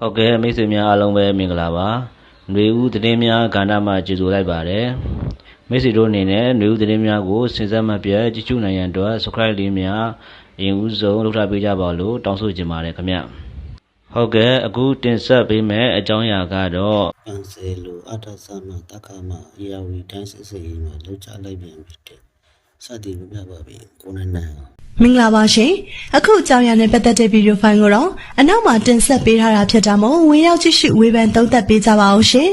ဟုတ်ကဲ့မိတ်ဆွေများအားလုံးပဲမင်္ဂလာပါຫນွေဦးသတင်းများကဏ္ဍမှာကြိုဆိုလိုက်ပါတယ်မိတ်ဆွေတို့အနေနဲ့ຫນွေဦးသတင်းများကိုစဉ်ဆက်မပြတ်ကြည့်ရှုနိုင်ရန်အတွက် subscribe လေးများအရင်ဦးဆုံးလုပ်ထားပေးကြပါလို့တောင်းဆိုချင်ပါတယ်ခင်ဗျဟုတ်ကဲ့အခုတင်ဆက်ပေးမယ့်အကြောင်းအရာကတော့ ပန်ဆယ်လိုအထဆမတက္ကမအရာဝီတိုင်းစစ်စေးမှာလောက်ချလိုက်ပြန်ပြီတဲ့စသည်ပြပြပါပြီကိုနန်းနန်း မင်္ဂလာပါရှင်အခုအကြောင်းအရာနဲ့ပတ်သက်တဲ့ဗီဒီယိုဖိုင်ကိုတော့အနောက်မှာတင်ဆက်ပေးထားတာဖြစ်တာမို့ဝင်ရောက်ကြည့်ရှုဝေဖန်သုံးသပ်ပေးကြပါအောင်ရှင်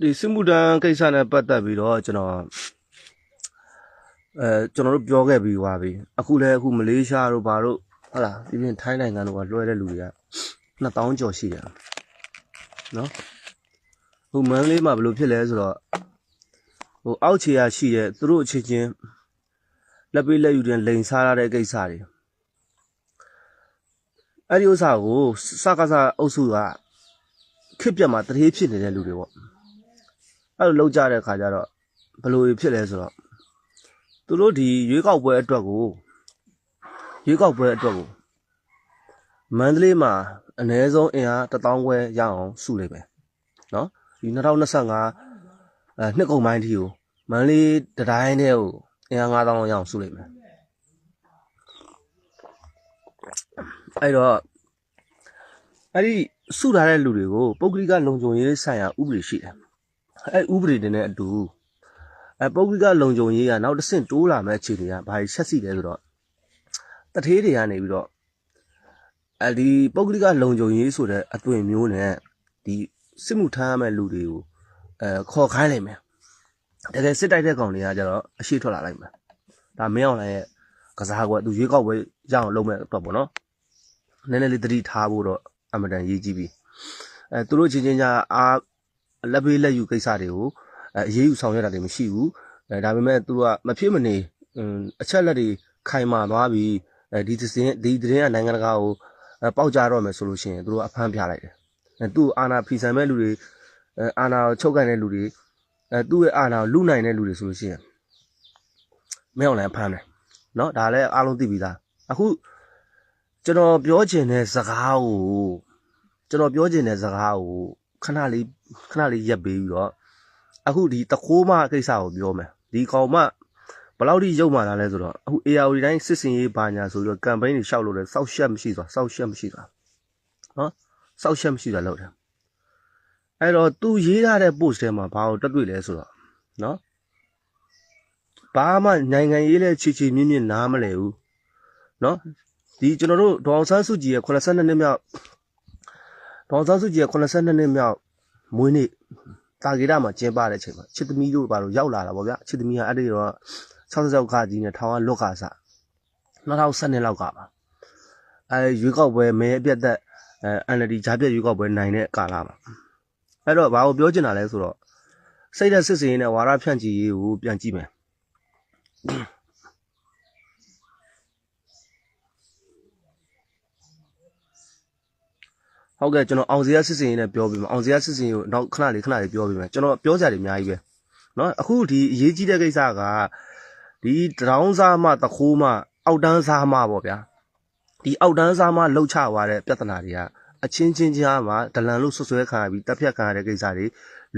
ဒီစစ်မှုတန်းကိစ္စနဲ့ပတ်သက်ပြီးတော့ကျွန်တော်အဲကျွန်တော်တို့ပြောခဲ့ပြီးသွားပြီအခုလည်းအခုမလေးရှားတို့ဘာတို့ဟုတ်လားဒီပြင်ထိုင်းနိုင်ငံတို့ကလွှဲတဲ့လူတွေက2000ကျော်ရှိတယ် နော်ဟိုမန်းလေးမှာဘယ်လိုဖြစ်လဲဆိုတော့ဟိုအောက်ခြေရရှိတဲ့သူတို့အချင်းချင်းလက်ပေးလက်ယူတဲ့လိန်စားရတဲ့ကိစ္စတွေအဲ့ဒီဥစ္စာကိုစကားစားအုပ်စုကခစ်ပြတ်မှာတတိဖြစ်နေတဲ့လူတွေပေါ့အဲ့လိုလောက်ကြတဲ့ခါကျတော့ဘယ်လိုဖြစ်လဲဆိုတော့သူတို့ဒီရွေးကောက်ပွဲအတွက်ကိုရွေးကောက်ပွဲအတွက်ကိုမန္တလေးမှာ အနည်းဆုံးအင်အား1000ခွဲရအောင်စုလိုက်မယ်နော်ဒီ2025အဲနှစ်ကုန်ပိုင်းဒီကိုမန္တလေးတတိုင်းတဲ့ကိုအင်အား9000လောက်ရအောင်စုလိုက်မယ်အဲ့တော့အဲ့ဒီစုထားတဲ့လူတွေကိုပုဂ္ဂလိကလုံခြုံရေးဆိုင်ရာဥပဒေရှိတယ်အဲ့ဥပဒေတွေနဲ့အတူအဲပုဂ္ဂလိကလုံခြုံရေးကနောက်တစ်ဆင့်တိုးလာမဲ့အခြေအနေကဘာကြီးဆက်စီလဲဆိုတော့တထေးတွေကနေပြီးတော့ အဲဒီပုဂ္ဂလိကလုံခြုံရေးဆိုတဲ့အသွင်မျိုးနဲ့ဒီစစ်မှုထမ်းရမဲ့လူတွေကိုအဲခေါ်ခိုင်းလိုက်မယ်တကယ်စစ်တိုက်တဲ့ကောင်တွေကကျတော့အရှိထွက်လာလိုက်မယ်ဒါမင်းအောင်လည်းရဲ့ကစားကွက်သူရွေးကောက်ပွဲရအောင်လုပ်မဲ့အတွက်ပေါ့နော်နည်းနည်းလေးတတိထားဖို့တော့အမတန်ရေးကြည့်ပြီအဲသူတို့ချင်းချင်းညာအားလက်ပေးလက်ယူကိစ္စတွေကိုအဲအရေးယူဆောင်ရွက်တာတွေမရှိဘူးအဲဒါပေမဲ့သူကမဖြစ်မနေအင်းအချက်လက်တွေခိုင်မာသွားပြီးအဲဒီသင်းဒီသတင်းကနိုင်ငံတကာကိုအဲ ပေါက်ကြတော့မယ်ဆိုလို့ရှိရင်သူတို့အဖမ်းပြလိုက်တယ်အဲသူ့အာနာဖီဆန်မဲ့လူတွေအဲအာနာကိုချုပ်ကန်တဲ့လူတွေအဲသူ့ရဲ့အာနာကိုလူနိုင်တဲ့လူတွေဆိုလို့ရှိရင်မင်းအောင်လည်းဖမ်းတယ်เนาะဒါလည်းအားလုံးသိပြီးသားအခုကျွန်တော်ပြောချင်တဲ့စကားကိုကျွန်တော်ပြောချင်တဲ့စကားကိုခဏလေး ခဏလေးရက်ပေးပြီးတော့အခုဒီတခိုးမကိစ္စကိုပြောမယ်ဒီကောင်မ ဘယ်လောက်ထိရုပ်မာလာလဲဆိုတော့အခု ARD တိုင်းစစ်စင်ရေးဘာညာဆိုပြီးတော့ campaign တွေရှောက်လို့လဲစောက်ရှက်မရှိသွားစောက်ရှက်မရှိသွားနော်စောက်ရှက်မရှိသွားလို့တယ်အဲ့တော့သူရေးထားတဲ့ post ထဲမှာဘာကိုတက်တွေ့လဲဆိုတော့နော်ဘာမှနိုင်ငံရေးလဲချီချီမြင့်မြင့်နားမလဲဘူးနော်ဒီကျွန်တော်တို့ဒေါအောင်ဆန်းစုကြည်ရဲ့82နှစ်မြောက်ဒေါအောင်ဆန်းစုကြည်ရဲ့82နှစ်မြောက်မွေးနေ့တာဂီရမှာကျင်းပတဲ့အချိန်မှာချစ်သမီးတို့ဘာလို့ရောက်လာတာဗောဗျာချစ်သမီးကအဲ့ဒီတော့ 66ခါကြီးနဲ့ထောင်ကလွတ်ကာစ2012လောက်ကပါအဲရွေးကောက်ပွဲမဲအပြတ်သက်အဲ NLD ဂျာပြက်ရွေးကောက်ပွဲနိုင်တဲ့ကာလပါအဲ့တော့ဘာကိုပြောချင်တာလဲဆိုတော့စိတ်သက်စစ်စင်ရေးနဲ့ဝါရဖြန့်ချီရေးကိုပြန်ကြည့်မယ်ဟုတ်ကဲ့ကျွန်တော်အောင်စရာစစ်စင်ရေးနဲ့ပြောပြီးမှာအောင်စရာစစ်စင်ရေးကိုနောက်ခဏလေးခဏလေးပြောပြီးမှာကျွန်တော်ပြောကြတယ်အများကြီးပဲเนาะအခုဒီအရေးကြီးတဲ့ကိစ္စက ဒီတရောင်းစားမှတခိုးမှအောက်တန်းစားမှပေါ့ဗျာဒီအောက်တန်းစားမှလှုပ်ချသွားတဲ့ပြဿနာတွေကအချင်းချင်းကြားမှာဒလန်လို့ဆွဆွဲခံရပြီးတပ်ဖြတ်ခံရတဲ့ကိစ္စတွေ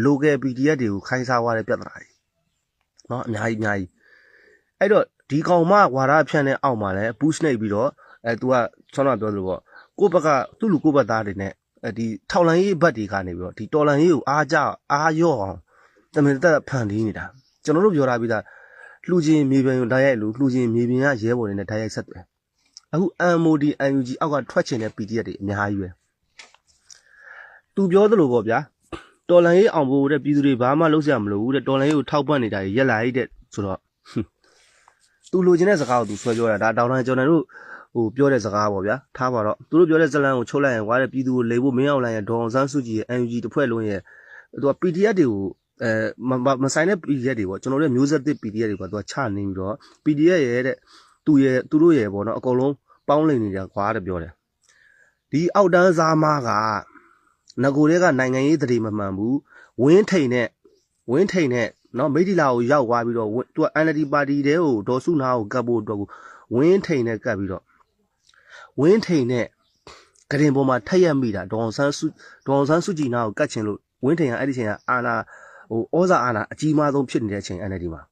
local PDF တွေကိုခိုင်းစားသွားတဲ့ပြဿနာတွေเนาะအများကြီးအများကြီးအဲ့တော့ဒီကောင်မဝါရဖြန့်တဲ့အောက်မှာလဲ boost နှိပ်ပြီးတော့အဲ तू ကဆောင်းတော့ပြောသလိုပေါ့ ကိုယ့်ဘက်ကသူ့လူကိုယ့်ဘက်သားတွေနဲ့အဲဒီထောက်လန်ရေးဘက်တွေကနေပြီးတော့ဒီတော်လန်ရေးကိုအားကြအားရော့အောင်တမင်တက်ဖန်တီးနေတာကျွန်တော်တို့ပြောတာပြီးသား လှူချင်းမြေပြင်ကိုတိုက်ရိုက်လူလှူချင်းမြေပြင်ကရဲဘော်တွေနဲ့တိုက်ရိုက်ဆက်တယ်အခု MOD UNG အောက်ကထွက်ချင်တဲ့ PDF တွေအများကြီးပဲသူပြောသလိုပေါ့ဗျာတော်လန်ရေးအောင်ဖို့တဲ့ပြည်သူတွေဘာမှလုပ်စရာမလိုဘူးတဲ့တော်လန်ရေးကိုထောက်ပံ့နေတာကြီးရက်လာရတဲ့ဆိုတော့သူလိုချင်တဲ့စကားကိုသူဆွဲပြောတာဒါတောင်တန်းကျွန်တော်တို့ဟိုပြောတဲ့စကားပေါ့ဗျာထားပါတော့သူတို့ပြောတဲ့ဇလန်ကိုချုပ်လိုက်ရင်ကွာတဲ့ပြည်သူကိုလေဖို့မင်းအောင်လိုင်းရဲ့ဒေါအောင်ဆန်းစုကြည်ရဲ့ NUG တစ်ဖွဲ့လုံးရဲ့သူက PDF တွေကို အဲမမမဆိုင်တဲ့ PDF တွေပေါ့ကျွန်တော်တို့မျိုးဆက်သစ် PDF တွေကသူကချနေပြီးတော့ PDF ရဲ့တဲ့သူရဲ့သူတို့ရဲ့ပေါ့နော်အကုန်လုံးပေါင်းလည်နေတာကွာတဲ့ပြောတယ်ဒီအောက်တန်းစားမားကငကိုတွေကနိုင်ငံရေးတရေမမှန်ဘူးဝင်းထိန်နဲ့ဝင်းထိန်နဲ့နော်မိထီလာကိုရောက်သွားပြီးတော့ဝင်သူက NLD ပါတီတဲကိုဒေါ်စုနာကိုကတ်ဖို့အတွက်ကိုဝင်းထိန်နဲ့ကတ်ပြီးတော့ဝင်းထိန်နဲ့ကရင်ပေါ်မှာထက်ရက်မိတာဒေါအောင်ဆန်းစုဒေါအောင်ဆန်းစုကြည်နာကိုကတ်ချင်လို့ဝင်းထိန်ကအဲ့ဒီချိန်ကအာနာ ဟိုဩဇာအာနာအကြီးမားဆုံးဖြစ်နေတဲ့အချိန် NLD မှာ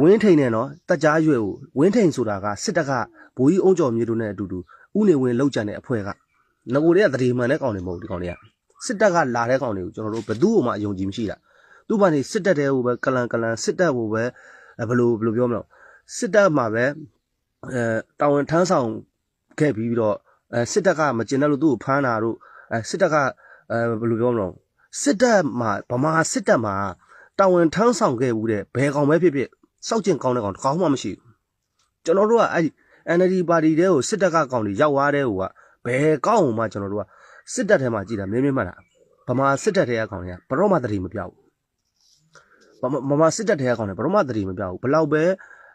ဝင်းထိန်နဲ့နော်တက်ကြားရွယ်ကိုဝင်းထိန်ဆိုတာကစစ်တပ်ကဘိုးကြီးအုံကျော်မြေတို့နဲ့အတူတူဥနေဝင်လောက်ကြံတဲ့အဖွဲ့ကငကိုတွေကတရေမှန်တဲ့ကောင်တွေမဟုတ်ဒီကောင်တွေကစစ်တပ်ကလာတဲ့ကောင်တွေကိုကျွန်တော်တို့ဘယ်သူ့မှအယုံကြည်မရှိတာသူ့ဘာနေစစ်တပ်တဲ့ဟိုပဲကလန်ကလန်စစ်တပ်ဟိုပဲဘယ်လိုဘယ်လိုပြောမလဲစစ်တပ်မှာပဲအဲတာဝန်ထမ်းဆောင်ခဲ့ပြီးတော့အဲစစ်တပ်ကမကျင်တဲ့လို့သူ့ကိုဖမ်းတာတို့အဲစစ်တပ်ကအဲဘယ်လိုပြောမလဲ စစ်တပ်မှာဗမာစစ်တပ်မှာတာဝန်ထမ်းဆောင်ခဲ့ဘူးတဲ့ဘယ်ကောင်ပဲဖြစ်ဖြစ်စောက်ကျင်ကောင်းတဲ့ကောင်တစ်ကောင်မှမရှိဘူးကျွန်တော်တို့ကအဲ့ NLD ပါတီတဲကိုစစ်တပ်ကကောင်တွေရောက်သွားတဲ့ဟိုကဘယ်ကောင်းမှကျွန်တော်တို့ကစစ်တပ်ထဲမှာကြည်တာမင်းမင်းမှတ်တာဗမာစစ်တပ်ထဲကကောင်တွေကဘရောမှတတိမပြောက်ဘူးမမမမစစ်တပ်ထဲကကောင်းတယ်ဘယ်တော့မှတတိမပြောက်ဘူးဘလောက်ပဲ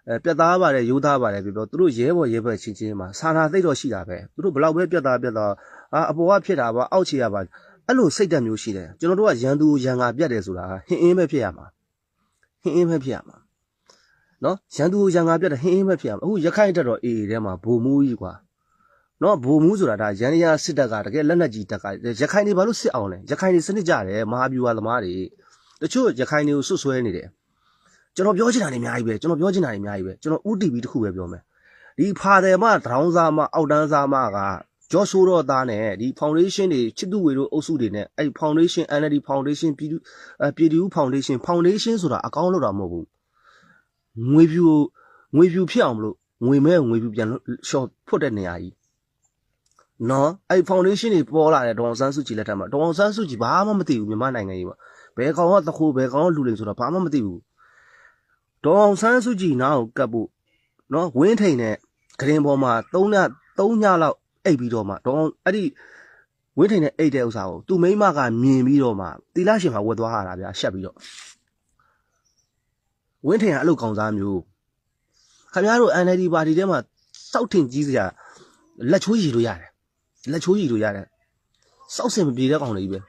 အဲပြတ်သားပါတယ်ရိုးသားပါတယ်ပြောပြောသူတို့ရဲဘော်ရဲဘက်ချင်းချင်းမှာစာနာသိတော့ရှိတာပဲသူတို့ဘလောက်ပဲပြတ်သားပြတ်သားအာအပေါ်ကဖြစ်တာပါအောက်ခြေရပါ အဲ့လိုစိတ်တက်မျိုးရှိတယ်ကျွန်တော်တို့ကရန်သူရန်ငါပြတ်တယ်ဆိုတာဟင်းအင်းပဲဖြစ်ရမှာဟင်းအင်းပဲဖြစ်ရမှာနော်ရန်သူရန်ငါပြတ်တယ်ဟင်းအင်းပဲဖြစ်ရမှာအခုရခိုင်တက်တော့အေးထဲမှာဘိုမူးကြီးကွာနော်ဘိုမူးဆိုတာဒါရန်ရစစ်တပ်ကတကယ်လက်နက်ကြီးတပ်ကရခိုင်တွေဘာလို့စစ်အောင်လဲရခိုင်တွေစနစ်ကြတယ်မဟာဗျူဟာသမားတွေတချို့ရခိုင်တွေကိုဆွတ်ဆွဲနေတယ်ကျွန်တော်ပြောချင်တာနေအများကြီးပဲကျွန်တော်ပြောချင်တာနေအများကြီးပဲကျွန်တော် UTV တခုပဲပြောမယ်ဒီဖာတယ်မဒရောင်းစားမအောက်တန်းစားမက ကျော်ဆိုးတော့သားနဲ့ဒီ foundation တွေချစ်သူဝေတို့အုပ်စုတွေနဲ့အဲ့ဒီ foundation NLD foundation ပြည်သူအပြည်သူ foundation foundation ဆိုတာအကောင့်လောက်တာမဟုတ်ဘူးငွေဖြူငွေဖြူဖြစ်အောင်မလို့ငွေမဲငွေဖြူပြန်ရှော့ဖွတ်တဲ့နေရာကြီးနော်အဲ့ foundation တွေပေါ်လာတဲ့ဒေါအောင်ဆန်းစုကြည်လက်ထက်မှာဒေါအောင်ဆန်းစုကြည်ဘာမှမသိဘူးမြန်မာနိုင်ငံကြီးမှာဘယ်ကောင်ကတခိုးဘယ်ကောင်ကလူလိမ်ဆိုတာဘာမှမသိဘူးဒေါအောင်ဆန်းစုကြည်နာကိုကတ်ဖို့နော်ဝင်းထိန်နဲ့ဂရင်ပေါ်မှာ3ည3ညလောက် အိတ်ပြီးတော့မှဒေါအောင်အဲ့ဒီဝင်းထိန်နဲ့အိတ်တဲ့ဥစ္စာကိုသူ့မိမကမြင်ပြီးတော့မှတီလာရှင်မှာဝတ်သွားရတာဗျာရှက်ပြီးတော့ဝင်းထိန်ကအဲ့လိုကောင်စားမျိုးခင်ဗျားတို့ NLD ပါတီထဲမှာစောက်ထင်ကြီးစရာလက်ချိုးရည်လို့ရတယ်လက်ချိုးရည်လို့ရတယ်စောက်စင်မပြေတဲ့ကောင်လေးပဲ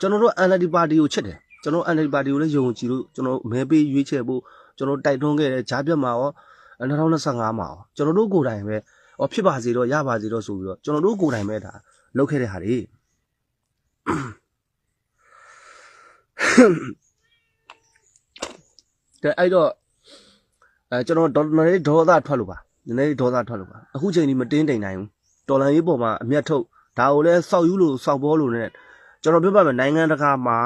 ကျွန်တော်တို့ NLD ပါတီကိုချစ်တယ်ကျွန်တော် NLD ပါတီကိုလည်းယုံကြည်လို့ကျွန်တော်မဲပေးရွေးချယ်ဖို့ကျွန်တော်တိုက်တွန်းခဲ့တယ်ဂျားပြတ်မှာရော2025မှာရောကျွန်တော်တို့ကိုယ်တိုင်ပဲ ဟောဖြစ်ပါစေတော့ရပါစေတော့ဆိုပြီးတော့ကျွန်တော်တို့ကိုယ်တိုင်ပဲဒါလုပ်ခဲ့တဲ့ဟာတွေတဲ့အဲ့တော့အဲကျွန်တော်ဒေါ်လာဒေါ်သားထွက်လို့ပါနည်းနည်းဒေါ်သားထွက်လို့ပါအခုချိန်ကြီးမတင်းတိမ်နိုင်ဘူးဒေါ်လာရေးပေါ်မှာအမျက်ထုတ်ဒါကိုလည်းစောက်ယူလို့စောက်ဘောလို့နဲ့ကျွန်တော်ပြောပြမယ်နိုင်ငံတကာမှာ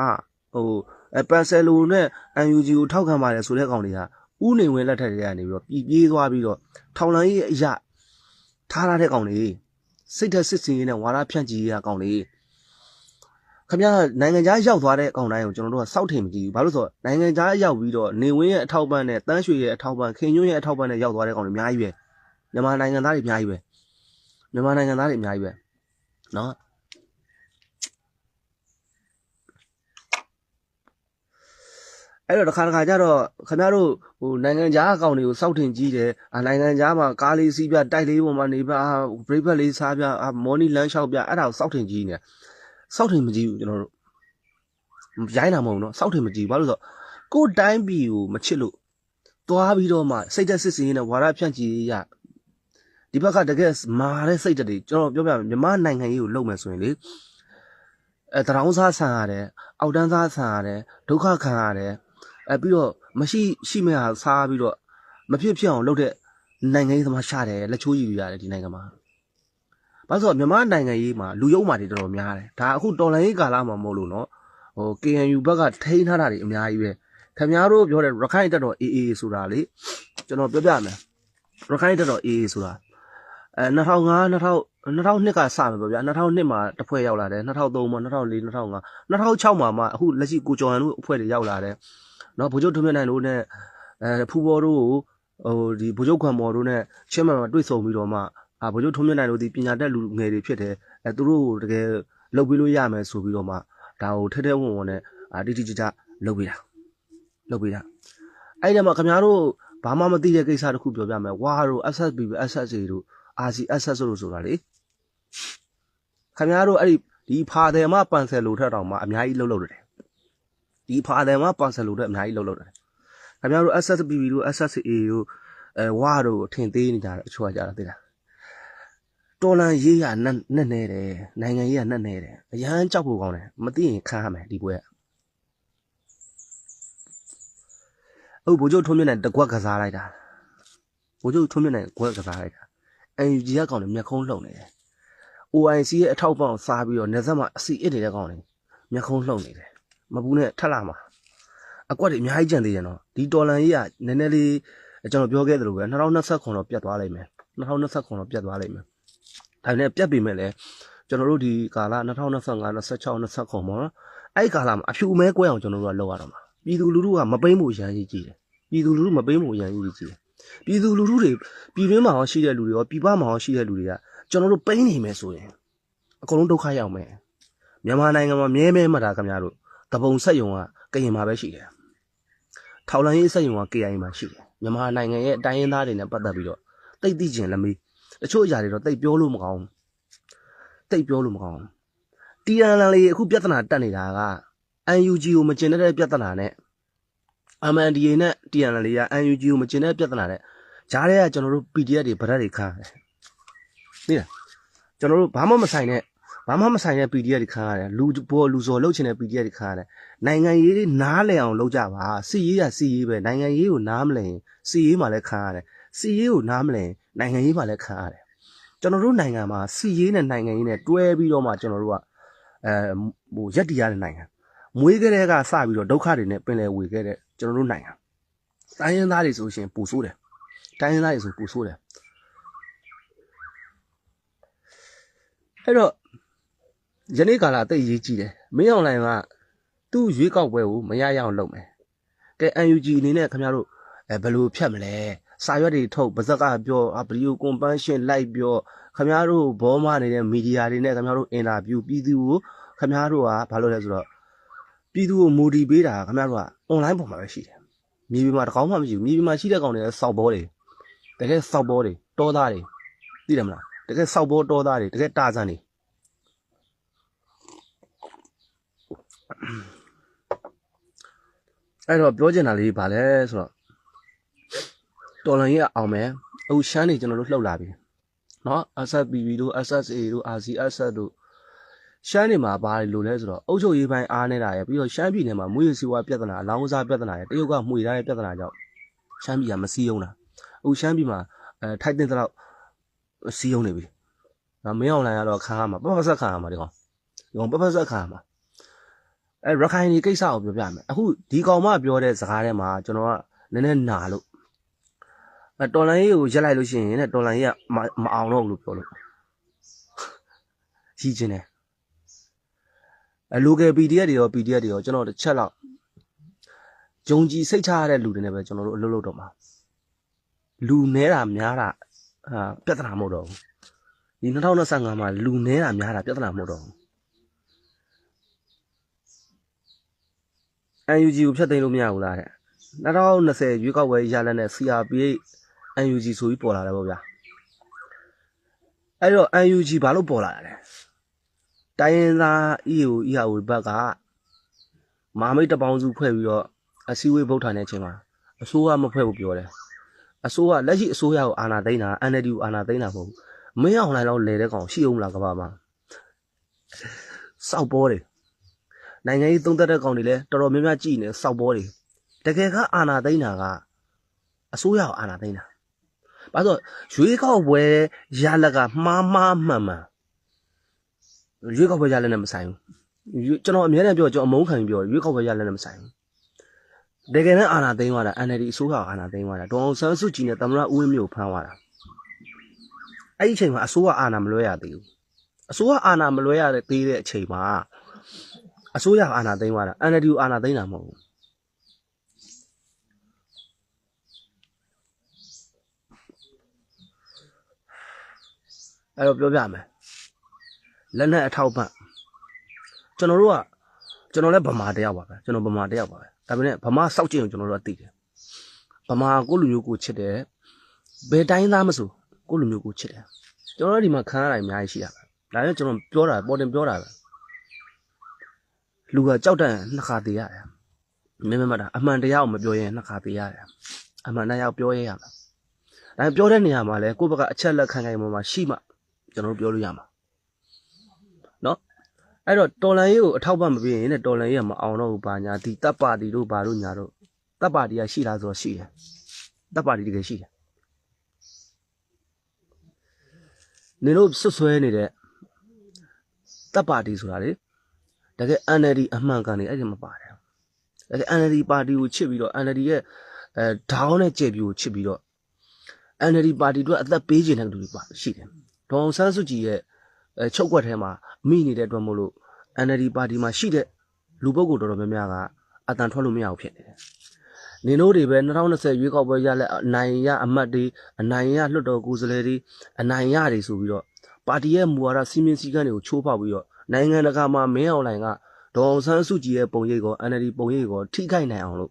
ဟိုအဲပန်ဆယ်လိုနဲ့ UNG ကိုထောက်ခံပါတယ်ဆိုတဲ့ကောင်တွေကဥနေဝင်လက်ထက်တွေကနေပြီးတော့ပြည်ပြေးသွားပြီးတော့ထောင်လိုင်းရဲ့အရာ ထားရတဲ့ကောင်တွေစိတ်သက်စစ်စင်ရေးနဲ့ဝါရဖြန့်ကြည့်ရကောင်တွေခင်ဗျားနိုင်ငံခြားရောက်သွားတဲ့ကောင်တိုင်းကိုကျွန်တော်တို့ကစောက်ထင်မကြည့်ဘူးဘာလို့ဆိုတော့နိုင်ငံခြားရောက်ပြီးတော့နေဝင်းရဲ့အထောက်ပံ့နဲ့တန်းရွှေရဲ့အထောက်ပံ့ခင်ညွန့်ရဲ့အထောက်ပံ့နဲ့ရောက်သွားတဲ့ကောင်တွေအများကြီးပဲမြန်မာနိုင်ငံသားတွေအများကြီးပဲမြန်မာနိုင်ငံသားတွေအများကြီးပဲနော် အဲ့တော့တစ်ခါတစ်ခါကျတော့ခင်ဗျားတို့ဟိုနိုင်ငံခြားအကောင့်တွေကိုစောက်ထင်ကြီးတယ်အာနိုင်ငံခြားမှာကားလေးစီးပြတိုက်လေးပေါ်မှာနေပြအာဘရိတ်ဖက်လေးစားပြအာမော်နီလမ်းလျှောက်ပြအဲ့ဒါကိုစောက်ထင်ကြီးနေစောက်ထင်မကြီးဘူးကျွန်တော်တို့ရိုင်းတာမဟုတ်ဘူးเนาะစောက်ထင်မကြီးဘူးဘာလို့လဲဆိုတော့ကိုယ်တိုင်းပြည်ကိုမချစ်လို့သွားပြီးတော့မှစိတ်သက်စစ်စင်နဲ့ဝါရဖြန့်ကြည်ရဒီဘက်ကတကယ်မာတဲ့စိတ်တွေကျွန်တော်ပြောပြမယ်မြန်မာနိုင်ငံကြီးကိုလုပ်မယ်ဆိုရင်လေအဲတရောင်းစားဆန်ရတယ်အောက်တန်းစားဆန်ရတယ်ဒုက္ခခံရတယ် အဲပြီးတော့မရှိရှိမဲ့ဟာစားပြီးတော့မဖြစ်ဖြစ်အောင်လုပ်တဲ့နိုင်ငံရေးသမားရှာတယ်လက်ချိုးရည်ယူရတယ်ဒီနိုင်ငံမှာ။ဘာလို့ဆိုတော့မြန်မာနိုင်ငံရေးမှာလူယုံမာတွေတော်တော်များတယ်။ဒါအခုတော်လိုင်းရေးကာလမှာမဟုတ်လို့နော်။ဟို KNU ဘက်ကထိန်းထားတာတွေအများကြီးပဲ။ခင်ဗျားတို့ပြောတဲ့ရခိုင်တပ်တော် AA ဆိုတာလေကျွန်တော်ပြောပြမယ်။ရခိုင်တပ်တော် AA ဆိုတာအဲ2005 2000 2002ကစမယ်ပေါ့ဗျာ2002မှာတစ်ဖွဲ့ရောက်လာတယ်2003မှာ2004 2005 2006မှာမှအခုလက်ရှိကိုကျော်ဟန်တို့အဖွဲ့တွေရောက်လာတယ် နော်ဗိုလ်ချုပ်ထွန်းမြတ်နိုင်တို့နဲ့အဲဖူဘော်တို့ကိုဟိုဒီဗိုလ်ချုပ်ခွန်မော်တို့နဲ့ချင်းမှန်မှာတွေ့ဆုံပြီးတော့မှအာဗိုလ်ချုပ်ထွန်းမြတ်နိုင်တို့ဒီပညာတတ်လူငယ်တွေဖြစ်တယ်အဲသူတို့ကိုတကယ်လှုပ်ပေးလို့ရမယ်ဆိုပြီးတော့မှဒါကိုထဲထဲဝင်ဝင်နဲ့အာတိတိကျကျလှုပ်ပေးတာလှုပ်ပေးတာအဲ့ဒီမှာခင်ဗျားတို့ဘာမှမသိတဲ့ကိစ္စတစ်ခုပြောပြမယ်ဝါတို့ SSB SSA တို့ RCSS တို့ဆိုတာလေခင်ဗျားတို့အဲ့ဒီဒီဖာတယ်မပန်ဆယ်လိုထက်တောင်မှအများကြီးလှုပ်လှုပ်တယ် ဒီဖာတယ်မှာပါဆယ်လို့တော့အများကြီးလောက်လောက်တယ်ခင်ဗျားတို့ SSPB တို့ SSA တို့အဲဝါတို့ထင်သေးနေကြတယ်အချို့ကကြတာသိလားတော်လန်ရေးရနဲ့နဲ့နေတယ်နိုင်ငံရေးရနဲ့နေတယ်အရန်ကြောက်ဖို့ကောင်းတယ်မသိရင်ခံရမယ်ဒီပွဲကဟုတ်ဘိုးချုပ်ထုံးမြင့်နဲ့တကွက်ကစားလိုက်တာဘိုးချုပ်ထုံးမြင့်နဲ့ကွက်ကစားလိုက်တာ NUG ကကောင်တွေမျက်ခုံးလှုပ်နေတယ် OIC ရဲ့အထောက်ပံ့ကိုစားပြီးတော့နေဆက်မှာအစီအစ်နေတဲ့ကောင်တွေမျက်ခုံးလှုပ်နေတယ် မပူနဲ့ထက်လာမှာအကွက်တွေအများကြီးကြံသေးတယ်နော်ဒီတော်လန်ကြီးကနည်းနည်းလေးကျွန်တော်ပြောခဲ့သလိုပဲ2029တော့ပြတ်သွားလိမ့်မယ်2029တော့ပြတ်သွားလိမ့်မယ်ဒါနဲ့ပြတ်ပြီမဲ့လဲကျွန်တော်တို့ဒီကာလ2025 26 29ပေါ့နော်အဲ့ဒီကာလမှာအဖြူအမဲကွဲအောင်ကျွန်တော်တို့ကလုပ်ရတော့မှာပြည်သူလူထုကမပိမ့်ဖို့ရမ်းကြီးကြည့်တယ်ပြည်သူလူထုမပိမ့်ဖို့ရမ်းကြီးကြည့်တယ်ပြည်သူလူထုတွေပြည်တွင်းမှာရောရှိတဲ့လူတွေရောပြည်ပမှာရောရှိတဲ့လူတွေကကျွန်တော်တို့ပိမ့်နေမယ်ဆိုရင်အကုန်လုံးဒုက္ခရောက်မယ်မြန်မာနိုင်ငံမှာမြဲမြဲမှတ်တာခင်ဗျားတို့ တပုံဆက်ယုံကကရင်မှာပဲရှိတယ်ထောက်လန်ရေးဆက်ယုံက KI မှာရှိတယ်မြန်မာနိုင်ငံရဲ့အတိုင်းရင်းသားတွေနဲ့ပတ်သက်ပြီးတော့တိတ်သိကျင်လက်မေးတချို့အရာတွေတော့တိတ်ပြောလို့မကောင်းဘူးတိတ်ပြောလို့မကောင်းဘူးတီရန်လန်လေးအခုပြဿနာတက်နေတာက UNG ကိုမကျင်တဲ့ပြဿနာနဲ့ MNDA နဲ့ TNL လေးက UNG ကိုမကျင်တဲ့ပြဿနာနဲ့ဂျားတွေကကျွန်တော်တို့ PDF တွေဗရက်တွေခါတယ်သိလားကျွန်တော်တို့ဘာမှမဆိုင်တဲ့ ဘာမှမဆိုင်တဲ့ PDF တွေခါရတယ်လူပေါ်လူစော်လှုပ်ချင်တဲ့ PDF တွေခါရတယ်နိုင်ငံရေးတွေနားလည်အောင်လုပ်ကြပါစီရေးကစီရေးပဲနိုင်ငံရေးကိုနားမလည်ရင်စီရေးမှလည်းခါရတယ်စီရေးကိုနားမလည်ရင်နိုင်ငံရေးမှလည်းခါရတယ်ကျွန်တော်တို့နိုင်ငံမှာစီရေးနဲ့နိုင်ငံရေးနဲ့တွဲပြီးတော့မှကျွန်တော်တို့ကအဲဟိုရက်တီရတဲ့နိုင်ငံမွေးကလေးကစပြီးတော့ဒုက္ခတွေနဲ့ပင်လယ်ဝေခဲ့တဲ့ကျွန်တော်တို့နိုင်ငံတိုင်းရင်းသားတွေဆိုရှင်ပူဆိုးတယ်တိုင်းရင်းသားတွေဆိုပူဆိုးတယ်အဲ့တော့ ယနေ့ကာလအသိရေးကြည့်တယ်မင်းအောင်လိုင်ကသူ့ရွေးကောက်ပွဲကိုမရရအောင်လုပ်မယ်ကဲ UNG အနေနဲ့ခင်ဗျားတို့အဲဘယ်လိုဖြတ်မလဲစာရွက်တွေထုတ်ပါဇက်ကပြောဗီဒီယိုကွန်ပန်းရှင်းလိုက်ပြောခင်ဗျားတို့ဘောမနေတဲ့မီဒီယာတွေနဲ့ခင်ဗျားတို့အင်တာဗျူးပြည်သူကိုခင်ဗျားတို့ကဘာလို့လဲဆိုတော့ပြည်သူကိုမိုဒီပေးတာခင်ဗျားတို့ကအွန်လိုင်းပေါ်မှာပဲရှိတယ်မြေပြင်မှာတကောင်းမှမရှိဘူးမြေပြင်မှာရှိတဲ့ကောင်တွေလည်းစောက်ဘောတွေတကယ်စောက်ဘောတွေတောသားတွေသိတယ်မလားတကယ်စောက်ဘောတောသားတွေတကယ်တာဇန်တွေ အဲ့တော့ပြောချင်တာလေးဗာလဲဆိုတော့တော်လန်ကြီးကအောင်မယ်အခုရှမ်းနေကျွန်တော်တို့လှုပ်လာပြီเนาะ SSPB တို့ SSA တို့ RCS တို့ရှမ်းနေမှာဘာလို့လဲဆိုတော့အုပ်ချုပ်ရေးပိုင်းအားနေတာရယ်ပြီးတော့ရှမ်းပြည်နယ်မှာမွေးရစီဝါပြဿနာအလောင်းစားပြဿနာရယ်တရုတ်ကမှွေထားတဲ့ပြဿနာကြောင့်ရှမ်းပြည်ကမစည်းရုံးတာအခုရှမ်းပြည်မှာအဲထိုက်တဲ့တော့စည်းရုံးနေပြီဒါမင်းအောင်လိုင်းကတော့ခါရမှာပပဆက်ခါရမှာဒီကောင်ဒီကောင်ပပဆက်ခါရမှာ အဲရခိုင်ဒီကိစ္စကိုပြောပြမယ်အခုဒီကောင်မပြောတဲ့စကားထဲမှာကျွန်တော်ကနည်းနည်းနာလို့အဲတော်လိုင်းကြီးကိုရက်လိုက်လို့ရှိရင်တဲ့တော်လိုင်းကြီးကမမအောင်တော့ဘူးလို့ပြောလို့ကြီးချင်းတယ်အဲ local PDF တွေရော PDF တွေရောကျွန်တော်တစ်ချက်လောက်ဂျုံကြည်စိတ်ချရတဲ့လူတွေနဲ့ပဲကျွန်တော်တို့အလုပ်လုပ်တော့မှာလူနဲတာများတာဟာပြဿနာမဟုတ်တော့ဘူးဒီ2025မှာလူနဲတာများတာပြဿနာမဟုတ်တော့ဘူး UNG ကိုဖျက်သိမ်းလို့မရဘူးလားတဲ့2020ရွေးကောက်ပွဲရလနဲ့ CRPH UNG ဆိုပြီးပေါ်လာတယ်ပေါ့ဗျာအဲ့တော့ UNG ဘာလို့ပေါ်လာတာလဲတိုင်းရင်းသား EAO EAO ဘက်ကမာမိတ်တပေါင်းစုဖွဲ့ပြီးတော့အစည်းအဝေးဗုဒ္ဓနဲ့ချင်းမှာအစိုးရမဖွဲ့ဘူးပြောတယ်အစိုးရလက်ရှိအစိုးရကိုအာဏာသိမ်းတာ NLD ကိုအာဏာသိမ်းတာမဟုတ်ဘူးမင်းအောင်လှိုင်တော့လဲတဲ့ကောင်ရှိအောင်လားကဘာမှာစောက်ပေါ်တယ် နိုင်ငံရေးသုံးသက်တဲ့ကောင်တွေလည်းတော်တော်များများကြည်နေစောက်ပေါ်တယ်တကယ်ကအာဏာသိမ်းတာကအစိုးရကိုအာဏာသိမ်းတာဘာလို့ရွေးကောက်ပွဲရလကမှားမှားမှန်မှန်ရွေးကောက်ပွဲရလက်နဲ့မဆိုင်ဘူးကျွန်တော်အများနဲ့ပြောကျွန်တော်အမုန်းခံပြီးပြောရွေးကောက်ပွဲရလက်နဲ့မဆိုင်ဘူးတကယ်နဲ့အာဏာသိမ်းသွားတာ NLD အစိုးရအာဏာသိမ်းသွားတာဒေါအောင်ဆန်းစုကြည်နဲ့သမ္မတဦးဝင်းမြင့်ကိုဖမ်းသွားတာအဲ့ဒီအချိန်မှာအစိုးရအာဏာမလွှဲရသေးဘူးအစိုးရအာဏာမလွှဲရတဲ့သေးတဲ့အချိန်မှာ အစိုးရအာဏာသိမ်းသွားတာ NLD ကိုအာဏာသိမ်းတာမဟုတ်ဘူးအဲ့တော့ပြောပြမယ်လက်နဲ့အထောက်ပံ့ကျွန်တော်တို့ကကျွန်တော်လည်းဗမာတယောက်ပါပဲကျွန်တော်ဗမာတယောက်ပါပဲဒါပေမဲ့ဗမာစောက်ကျင်ကိုကျွန်တော်တို့ကသိတယ်ဗမာကိုလူမျိုးကိုချစ်တယ်ဘယ်တိုင်းသားမဆိုကိုလူမျိုးကိုချစ်တယ်ကျွန်တော်တို့ဒီမှာခံရတာအများကြီးရှိတာပဲဒါကြောင့်ကျွန်တော်ပြောတာပေါ်တင်ပြောတာပဲ လူကကြောက်တန်နှစ်ခါတည်ရတယ်မင်းမမတာအမှန်တရားကိုမပြောရင်နှစ်ခါပေးရတယ်အမှန်တရားကိုပြောရရမှာဒါပေမဲ့ပြောတဲ့နေရာမှာလဲကိုယ့်ဘက်ကအချက်လက်ခံခိုင်ပေါ်မှာရှိမှကျွန်တော်တို့ပြောလို့ရမှာနော်အဲ့တော့တော်လန်ရေးကိုအထောက်ပံ့မပေးရင်တဲ့တော်လန်ရေးကမအောင်တော့ဘူးဘာညာဒီတပ်ပါတီတို့ဘာတို့ညာတို့တပ်ပါတီကရှိလားဆိုတော့ရှိတယ်တပ်ပါတီတကယ်ရှိတယ်နေလို့ဆွဆွဲနေတဲ့တပ်ပါတီဆိုတာလေ တကယ် NLD အမှန်ကန်နေအဲ့ဒီမှာပါတယ်တကယ် NLD ပါတီကိုချစ်ပြီးတော့ NLD ရဲ့အဲဒေါင်းနဲ့ကြဲပြီးကိုချစ်ပြီးတော့ NLD ပါတီတို့အသက်ပေးခြင်းတဲ့လူတွေပါရှိတယ်ဒေါအောင်ဆန်းစုကြည်ရဲ့အဲချုပ်ကွက်ထဲမှာမိနေတဲ့အတွက်မို့လို့ NLD ပါတီမှာရှိတဲ့လူပုဂ္ဂိုလ်တော်တော်များများကအတန်ထွက်လို့မရဘူးဖြစ်နေတယ်နင်တို့တွေပဲ2020ရွေးကောက်ပွဲရလက်အနိုင်ရအမတ်တွေအနိုင်ရလွှတ်တော်ကိုယ်စားလှယ်တွေအနိုင်ရတွေဆိုပြီးတော့ပါတီရဲ့မူဝါဒစီမင်းစည်းကမ်းတွေကိုချိုးဖောက်ပြီးတော့ နိုင်ငံတကာမှာမင်းအောင်လှိုင်ကဒေါအောင်ဆန်းစုကြည်ရဲ့ပုံရိပ်ကို NLD ပုံရိပ်ကိုထိခိုက်နိုင်အောင်လို့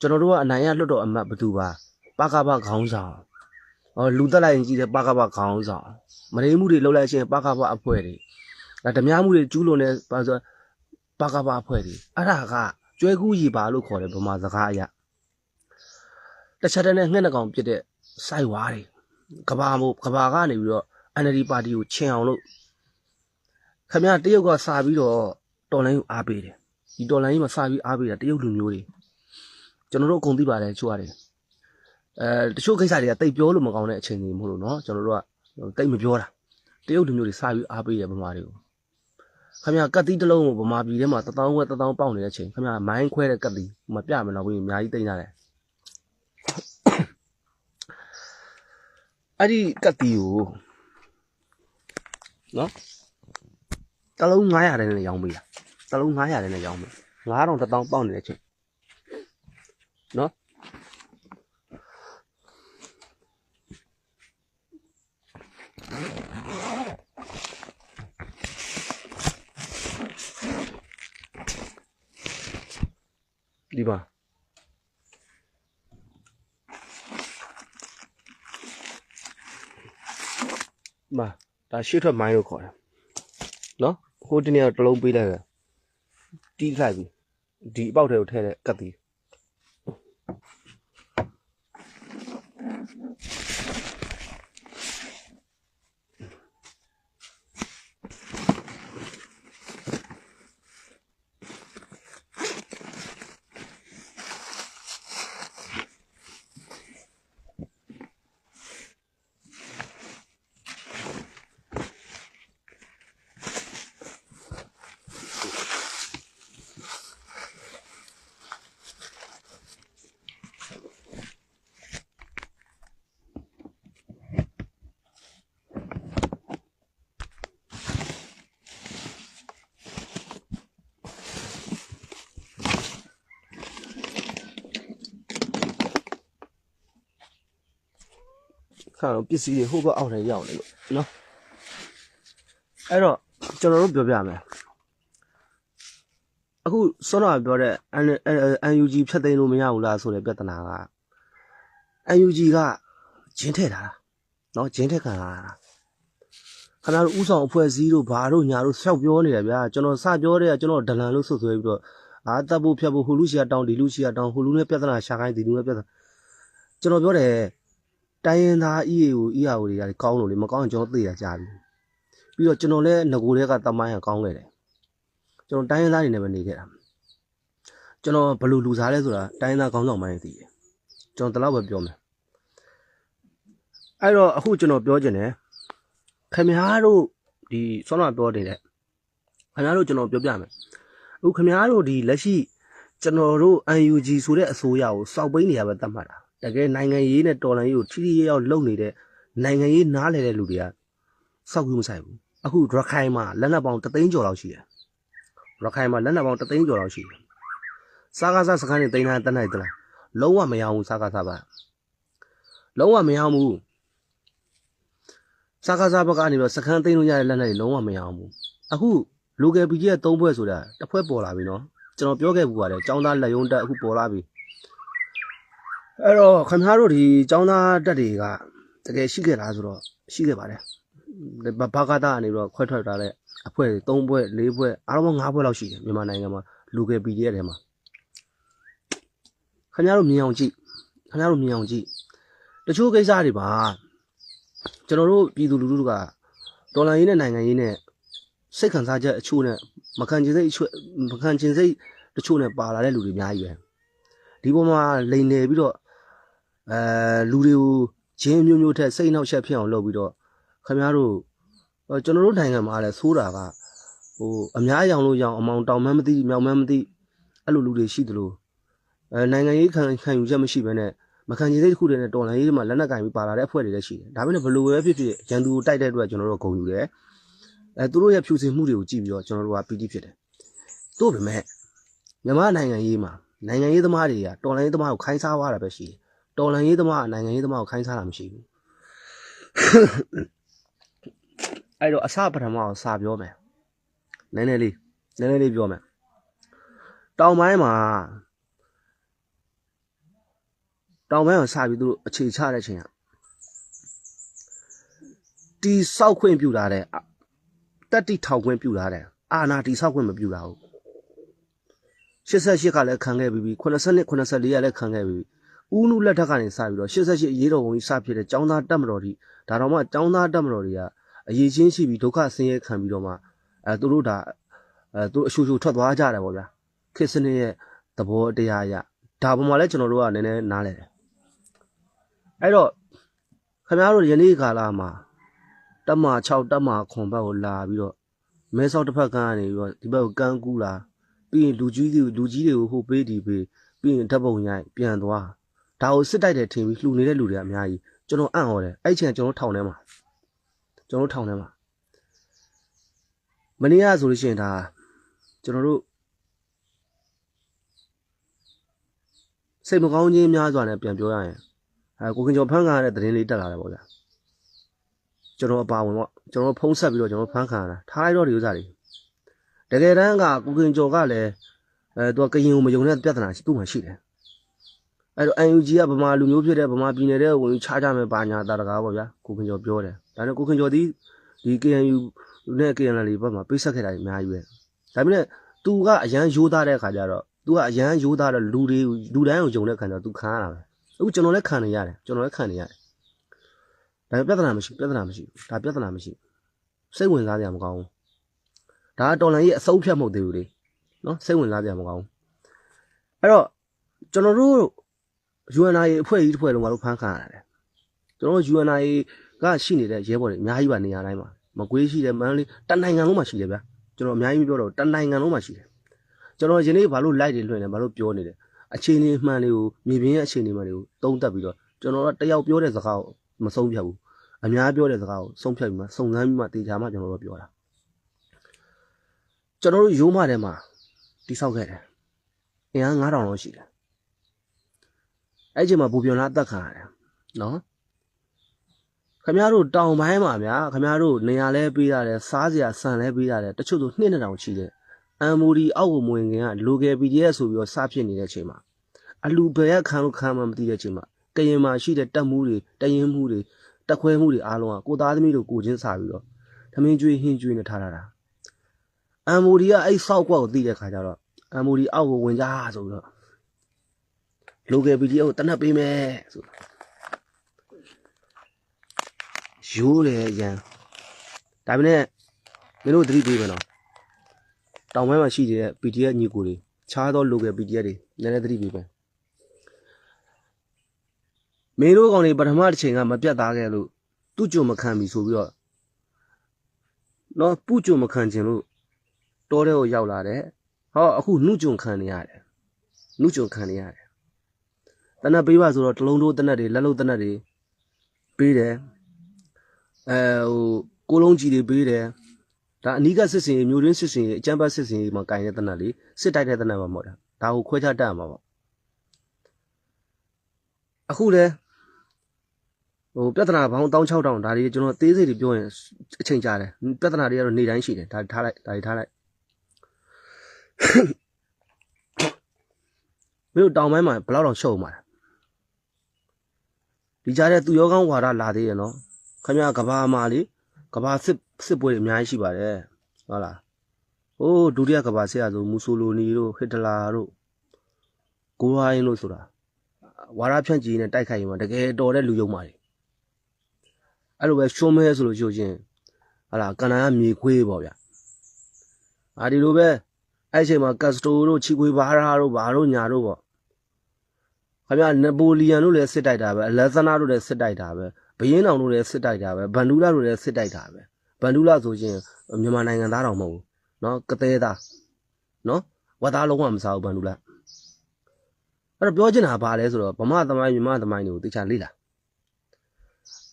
ကျွန်တော်တို့ကအနိုင်ရလွှတ်တော်အမတ်ဘသူပါပကပခေါင်းဆောင်ဟောလူတက်လိုက်ရင်ကြည့်တယ်ပကပခေါင်းဆောင်မရိမှုတွေလှုပ်လိုက်ရှင်ပကပအဖွဲ့တွေဒါဓမြမှုတွေကျူးလွန်နေပါဆိုပကပအဖွဲ့တွေအဲ့ဒါကကျွဲကူးရီပါလို့ခေါ်တယ်ဗမာစကားအရတစ်ချက်တည်းနဲ့ငှက်နှကောင်ပြစ်တဲ့စိုက်ဝါးတွေကဘာမို့ကဘာကနေပြီးတော့ NLD ပါတီကိုချင်အောင်လို့ ခမရတရုတ်ကစာပြီးတော့တော်လိုင်းကိုအားပေးတယ်ဒီတော်လိုင်းကြီးမှာစာပြီးအားပေးတာတရုတ်လူမျိုးတွေကျွန်တော်တို့အကုန်သိပါတယ်ချိုးရတယ်အဲတချို့ကိစ္စတွေကတိတ်ပြောလို့မကောင်းတဲ့အချိန်တွေမို့လို့နော်ကျွန်တော်တို့ကတိတ်မပြောတာတရုတ်လူမျိုးတွေစာပြီးအားပေးတယ်ဗမာတွေကိုခမရကတ်တီးတစ်လုံးကိုဗမာပြည်ထဲမှာတထောင်ဝက်တထောင်ပေါက်နေတဲ့အချိန်ခမရမိုင်းခွဲတဲ့ကတ်တီးမပြမလို့ဘယ်အများကြီးတိတ်ရတယ်အဲ့ဒီကတ်တီးကိုနော် တလုံး900တဲ့နဲ့ရောင်းပေးတာတလုံး900တဲ့နဲ့ရောင်းပေး9000တစ်တောင်းပေါက်နေတဲ့အချိန်နော်ဒီပါမဒါရှေ့ထွက်မိုင်းလို့ခေါ်တယ်နော် ဟိုတနေ့ကတစ်လုံးပေးလိုက်တယ်တီးလိုက်ပြီဒီအပေါက်ထဲကိုထည့်တဲ့ကတ်တီး ခါတော့ပစ္စည်းတွေဟိုဘက်အောက်ထဲရောက်နေလို့နော်အဲ့တော့ကျွန်တော်တို့ပြောပြမယ်အခုစောတော့ပြောတဲ့ UNG ဖြတ်သိမ်းလို့မရဘူးလားဆိုတဲ့ပြဿနာက UNG ကဂျင်းထည့်တာနော်ဂျင်းထည့်ခံလာတာခဏတို့ဥဆောင်အဖွဲ့အစည်းတို့ဘာတို့ညာတို့ဆောက်ပြောနေတယ်ဗျာကျွန်တော်စပြောတဲ့ကကျွန်တော်ဒလန်လို့ဆွဆွဲပြီးတော့အာတပ်ဖို့ဖြတ်ဖို့ဟိုလူရှိရတောင်းဒီလူရှိရတောင်းဟိုလူနဲ့ပြဿနာရှာခိုင်းဒီလူနဲ့ပြဿနာကျွန်တော်ပြောတယ် တိုင်းရင်သား EAO EAO တွေကလည်းကောင်းလို့လေမကောင်းရင်ကျွန်တော်သိတာကြားပြီပြီးတော့ကျွန်တော်လည်းငကိုတွေကတမိုင်းကကောင်းခဲ့တယ်ကျွန်တော်တိုင်းရင်သားတွေနဲ့ပဲနေခဲ့တာကျွန်တော်ဘလူလူစားလဲဆိုတာတိုင်းရင်သားကောင်းဆောင်မှန်းသိတယ်ကျွန်တော်တလောက်ပဲပြောမယ်အဲ့တော့အခုကျွန်တော်ပြောချင်တယ်ခင်ဗျားတို့ဒီဆောင်းမပြောနေတဲ့ခင်ဗျားတို့ကျွန်တော်ပြောပြမယ်အခုခင်ဗျားတို့ဒီလက်ရှိကျွန်တော်တို့ UNG ဆိုတဲ့အစိုးရကိုစောက်ပိန်းနေရပဲတတ်မှတ်တာ တကယ်နိုင်ငံရေးနဲ့တော်လှန်ရေးကိုထိထိရောက်လုပ်နေတဲ့နိုင်ငံရေးနားလည်တဲ့လူတွေကစောက်ကူးမဆိုင်ဘူးအခုရခိုင်မှာလက်နက်ပေါင်းတသိန်းကျော်လောက်ရှိတယ်ရခိုင်မှာလက်နက်ပေါင်းတသိန်းကျော်လောက်ရှိတယ်စားကားစားစခန်းတွေတိန်းထားတတ်နိုင်သလားလုံးဝမရဘူးစားကားစားပါလုံးဝမရဘူးစားကားစားဘက်ကနေတော့စခန်းသိမ်းလို့ရတဲ့လက်နက်တွေလုံးဝမရဘူးအခုလူကယ်ပီကြီးရဲ့သုံးဘွဲ့ဆိုတာတစ်ဖွဲ့ပေါ်လာပြီနော်ကျွန်တော်ပြောခဲ့ဘူးပါတယ်ចောင်းသားလက်ယုံတက်အခုပေါ်လာပြီ အဲ့တော့ခင်ဗျားတို့ဒီចောင်းသားတက်တွေကတကယ်ရှိခဲ့လားဆိုတော့ရှိခဲ့ပါတယ်ဘာကာတာကနေပြီးတော့ခွဲထွက်ထားတဲ့အဖွဲ့တွေ၃ဘွဲ့၄ဘွဲ့အားလုံး၅ဘွဲ့လောက်ရှိတယ်မြန်မာနိုင်ငံမှာလူကယ် PDF ထဲမှာခင်ဗျားတို့မြင်အောင်ကြည့်ခင်ဗျားတို့မြင်အောင်ကြည့်တချို့ကိစ္စတွေပါကျွန်တော်တို့ပြည်သူလူထုကဒေါ်လာရေးနဲ့နိုင်ငံရေးနဲ့စိတ်ခံစားချက်အချို့နဲ့မခံချင်စိတ်အချို့မခံချင်စိတ်တချို့နဲ့ပါလာတဲ့လူတွေအများကြီးပဲဒီပေါ်မှာလိန်နေပြီးတော့ အဲလူတွေကိုဂျင်းမျိုးမျိုးထက်စိတ်နှောက်ယှက်ဖြစ်အောင်လုပ်ပြီးတော့ခင်ဗျားတို့ဟိုကျွန်တော်တို့နိုင်ငံမှာလည်းဆိုးတာကဟိုအများအယောင်လို့ရောင်အမောင်တောင်မှန်းမသိမြောင်မှန်းမသိအဲ့လိုလူတွေရှိသလိုအဲနိုင်ငံရေးခံခံယူချက်မရှိဘဲနဲ့မခံချင်စိတ်တစ်ခုတည်းနဲ့တော်လန်ရေးတွေမှာလက်နက်ကင်ပြီးပါလာတဲ့အဖွဲ့တွေလည်းရှိတယ်ဒါပေမဲ့ဘယ်လိုပဲဖြစ်ဖြစ်ရန်သူကိုတိုက်တဲ့အတွက်ကျွန်တော်တို့ဂုဏ်ယူတယ်အဲသူတို့ရဲ့ဖြူစင်မှုတွေကိုကြည့်ပြီးတော့ကျွန်တော်တို့ကပီတိဖြစ်တယ်တို့ပေမဲ့မြန်မာနိုင်ငံရေးမှာနိုင်ငံရေးသမားတွေကတော်လန်ရေးသမားကိုခိုင်းစားသွားတာပဲရှိတယ် တော်လန်ရေးသမားကနိုင်ငံရေးသမားကိုခိုင်းစားတာမရှိဘူးအဲ့တော့အစပထမအောင်စပြောမယ်နည်းနည်းလေးနည်းနည်းလေးပြောမယ်တောင်ပိုင်းမှာတောင်ပိုင်းကိုစပြီးသူတို့အခြေချတဲ့ချိန်ကတီဆောက်ခွင့်ပြုလာတဲ့တက်တိထောက်ခွင့်ပြုလာတဲ့အာနာတီဆောက်ခွင့်မပြုလာဘူး88ကလည်းခံခဲ့ပြီးပြီ82 84ကလည်းခံခဲ့ပြီးပြီ ဦးနုလက်ထက်ကနေစပြီးတော့88အရေးတော်ပုံကြီးစဖြစ်တဲ့ចောင်းသားတက်မတော်ကြီးဒါတော့မှចောင်းသားတက်မတော်တွေကအရေးချင်းရှိပြီးဒုက္ခဆင်းရဲခံပြီးတော့မှအဲသူတို့ဒါအဲသူအရှူရှူထွက်သွားကြတယ်ပေါ့ဗျာခေတ်စနစ်ရဲ့သဘောတရားအရဒါပေါ်မှာလည်းကျွန်တော်တို့ကနည်းနည်းနားလဲတယ်အဲ့တော့ခင်ဗျားတို့ယနေ့ကာလမှာတက်မ6တက်မခွန်ဘက်ကိုလာပြီးတော့မဲဆောက်တစ်ဖက်ကန်းကနေပြီးတော့ဒီဘက်ကိုကန်းကူးလာပြီးရင်လူကြီးတွေလူကြီးတွေကိုဟိုပေးဒီပေးပြီးရင်ဓာတ်ပုံရိုက်ပြန်သွား ဒါကိုစစ်တိုက်တယ်ထင်ပြီးလှူနေတဲ့လူတွေကအများကြီးကျွန်တော်အံ့ဩတယ်အဲ့ချိန်ကျွန်တော်ထောင်ထဲမှာကျွန်တော်ထောင်ထဲမှာမနေ့ကဆိုလို့ရှိရင်ဒါကျွန်တော်တို့စိတ်မကောင်းခြင်းများစွာနဲ့ပြန်ပြောရရင်အဲကိုခင်ကျော်ဖန်းခံရတဲ့သတင်းလေးတက်လာတယ်ပေါ့ဗျာကျွန်တော်အပါဝင်ပေါ့ကျွန်တော်ဖုံးဆက်ပြီးတော့ကျွန်တော်ဖန်းခံရတာထားလိုက်တော့ဒီဥစ္စာတွေတကယ်တမ်းကကိုခင်ကျော်ကလည်းအဲသူကကရင်ကိုမယုံတဲ့ပြဿနာသူ့မှာရှိတယ် အဲ့တော့ UNG ကဗမာလူမျိုးဖြစ်တဲ့ဗမာပြည်နယ်တဲ့ဝင်ချားကြမယ်ပါညာတာတကားပေါ့ဗျာကိုခင်ကျော်ပြောတယ်ဒါနဲ့ကိုခင်ကျော်ဒီဒီ KNU နဲ့ KNL ဘက်မှာပိတ်ဆက်ခဲ့တာအများကြီးပဲဒါပေမဲ့ तू ကအရန်ရိုးသားတဲ့အခါကျတော့ तू ကအရန်ရိုးသားတဲ့လူတွေလူတိုင်းကိုယုံတဲ့အခါကျတော့ तू ခံရတာပဲအခုကျွန်တော်လည်းခံနေရတယ်ကျွန်တော်လည်းခံနေရတယ်ဒါပေမဲ့ပြဿနာမရှိပြဿနာမရှိဒါပြဿနာမရှိစိတ်ဝင်စားစရာမကောင်းဘူးဒါကတော်လန်ကြီးအစုပ်ဖြတ်မဟုတ်သေးဘူးလေနော်စိတ်ဝင်စားစရာမကောင်းဘူးအဲ့တော့ကျွန်တော်တို့ UNI အဖွဲ့ကြီးတစ်ဖွဲ့လုံးကတော့ဖမ်းခံရတယ်ကျွန်တော် UNI ကရှိနေတဲ့ရဲဘော်တွေအများကြီးပါနေရာတိုင်းမှာမကွေးရှိတယ်မန္တလေးတနိုင်ငံလုံးမှာရှိတယ်ဗျာကျွန်တော်အများကြီးမပြောတော့တနိုင်ငံလုံးမှာရှိတယ်ကျွန်တော်ယနေ့ဘာလို့ live တွေလွှင့်နေဘာလို့ပြောနေတယ်အခြေအနေမှန်တွေကိုမြေပြင်ရဲ့အခြေအနေမှန်တွေကိုသုံးသပ်ပြီးတော့ကျွန်တော်ကတယောက်ပြောတဲ့စကားကိုမဆုံးဖြတ်ဘူးအများပြောတဲ့စကားကိုဆုံးဖြတ်ပြီးမှစုံစမ်းပြီးမှတေချာမှကျွန်တော်တို့ပြောတာကျွန်တော်တို့ရိုးမထဲမှာတိဆောက်ခဲ့တယ်အင်အား9000လောက်ရှိတယ် အဲ့ချိန်မှာဘူပြွန်လာအသက်ခံရတယ်နော်ခမရတို့တောင်ပိုင်းမှာဗျာခမရတို့နေရာလဲပေးရတယ်စားစရာဆန်လဲပေးရတယ်တချို့ဆိုနှစ်နှစ်တောင်ချီတယ်အမ်မိုဒီအောက်ကိုမဝင်ခင်ကလိုကယ် PDF ဆိုပြီးတော့စားဖြစ်နေတဲ့အချိန်မှာအလူဘယ်ရခံလို့ခံမှမသိတဲ့အချိန်မှာကရင်မှာရှိတဲ့တက်မှုတွေတရင်မှုတွေတက်ခွဲမှုတွေအားလုံးကကိုသားသမီးတို့ကိုချင်းစားပြီးတော့သမင်းကျွေးဟင်းကျွေးနဲ့ထားတာအမ်မိုဒီကအဲ့ဆောက်ကွက်ကိုသိတဲ့ခါကျတော့အမ်မိုဒီအောက်ကိုဝင်ကြဆိုပြီးတော့ လိုကယ် PDF ကိုတနက်ပေးမယ်ဆိုရိုးတယ်ရန်ဒါပေမဲ့မင်းတို့သတိပေးမယ်နော်တောင်ပိုင်းမှာရှိတဲ့ PDF ညီကိုတွေခြားသော local PDF တွေနည်းနည်းသတိပေးမယ်မင်းတို့ကောင်တွေပထမတစ်ချိန်ကမပြတ်သားခဲ့လို့သူ့ကြုံမခံပြီဆိုပြီးတော့နော်ပူကြုံမခံခြင်းလို့တောထဲကိုရောက်လာတယ်ဟောအခုနှုကြုံခံနေရတယ်နှုကြုံခံနေရတယ် တနက်ပေးပါဆိုတော့တလုံးတိုးတနက်တွေလက်လုံးတနက်တွေပေးတယ်အဲဟိုကိုလုံးကြီးတွေပေးတယ်ဒါအနီးကစစ်စင်ရေးမျိုးရင်းစစ်စင်ရေးအကျန်းပတ်စစ်စင်ရေးမှာကင်တဲ့တနက်လေးစစ်တိုက်တဲ့တနက်မှာမဟုတ်တာဒါကိုခွဲခြားတတ်မှာပေါ့အခုလဲဟိုပြဿနာဘောင်း16000ဒါတွေကျွန်တော်သေးစိတ်တွေပြောရင်အချိန်ကြာတယ်ပြဿနာတွေကတော့နေ့တိုင်းရှိတယ်ဒါထားလိုက်ဒါတွေထားလိုက်မင်းတို့တောင်ပိုင်းမှာဘယ်လောက်တော့ရှုံမှာလဲ ဒီကြားထဲသူရောကောင်းဝါဒလာသေးရဲ့နော်ခင်ဗျာကဘာမှာလေကဘာစစ်စစ်ပွဲတွေအများကြီးရှိပါတယ်ဟုတ်လားဟိုဒုတိယကဘာစစ်ရဆိုမူဆိုလိုနီတို့ဟစ်တလာတို့ကိုရိုင်းလို့ဆိုတာဝါရဖြန့်ကြည်နဲ့တိုက်ခိုက်ရင်မှတကယ်တော်တဲ့လူယုံပါလေအဲ့လိုပဲရှုံးမဲဆိုလို့ရှိရင်ဟာလာကန္နာကမြေခွေးပေါ့ဗျအာဒီလိုပဲအဲ့အချိန်မှာကတ်စတိုတို့ချီခွေးဘာရာတို့ဘာတို့ညာတို့ပေါ့ ခင်ဗျာနပိုလီယန်တို့လည်းစစ်တိုက်တာပဲအလက်ဇနာတို့လည်းစစ်တိုက်တာပဲဘယင်းတောင်တို့လည်းစစ်တိုက်တာပဲဗန်ဒူလာတို့လည်းစစ်တိုက်တာပဲဗန်ဒူလာဆိုရင်မြန်မာနိုင်ငံသားတော်မဟုတ်ဘူးเนาะကသေးသားเนาะဝတ်သားလုံးဝမစားဘူးဗန်ဒူလာအဲ့တော့ပြောချင်တာကဘာလဲဆိုတော့ဗမာသမိုင်းမြန်မာသမိုင်းတွေကိုသိချာလေ့လာ